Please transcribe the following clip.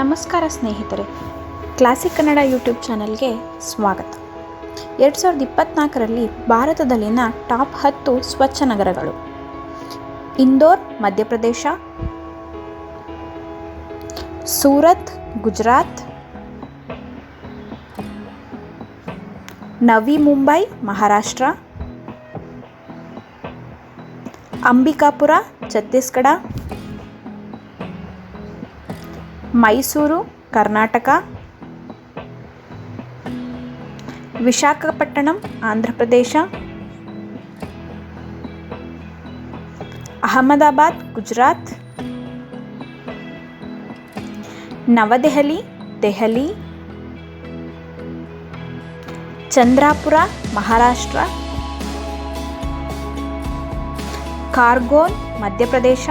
ನಮಸ್ಕಾರ ಸ್ನೇಹಿತರೆ. Classic Kannada YouTube ಚಾನಲ್ಗೆ ಸ್ವಾಗತ. ಎರಡು ಸಾವಿರದ ಇಪ್ಪತ್ತ್ನಾಲ್ಕರಲ್ಲಿ ಭಾರತದಲ್ಲಿನ ಟಾಪ್ ಹತ್ತು ಸ್ವಚ್ಛ ನಗರಗಳು. ಇಂದೋರ್, ಮಧ್ಯಪ್ರದೇಶ, ಸೂರತ್, ಗುಜರಾತ್, ನವಿ ಮುಂಬೈ, ಮಹಾರಾಷ್ಟ್ರ, ಅಂಬಿಕಾಪುರ, ಛತ್ತೀಸ್ಗಢ ಮೈಸೂರು ಕರ್ನಾಟಕ. ವಿಶಾಖಪಟ್ಟಣಂ ಆಂಧ್ರ ಪ್ರದೇಶ. ಅಹಮದಾಬಾದ್ ಗುಜರಾತ್. ನವದೆಹಲಿ ದೆಹಲಿ. ಚಂದ್ರಾಪುರ ಮಹಾರಾಷ್ಟ್ರ. ಕಾರ್ಗೋನ್ ಮಧ್ಯಪ್ರದೇಶ.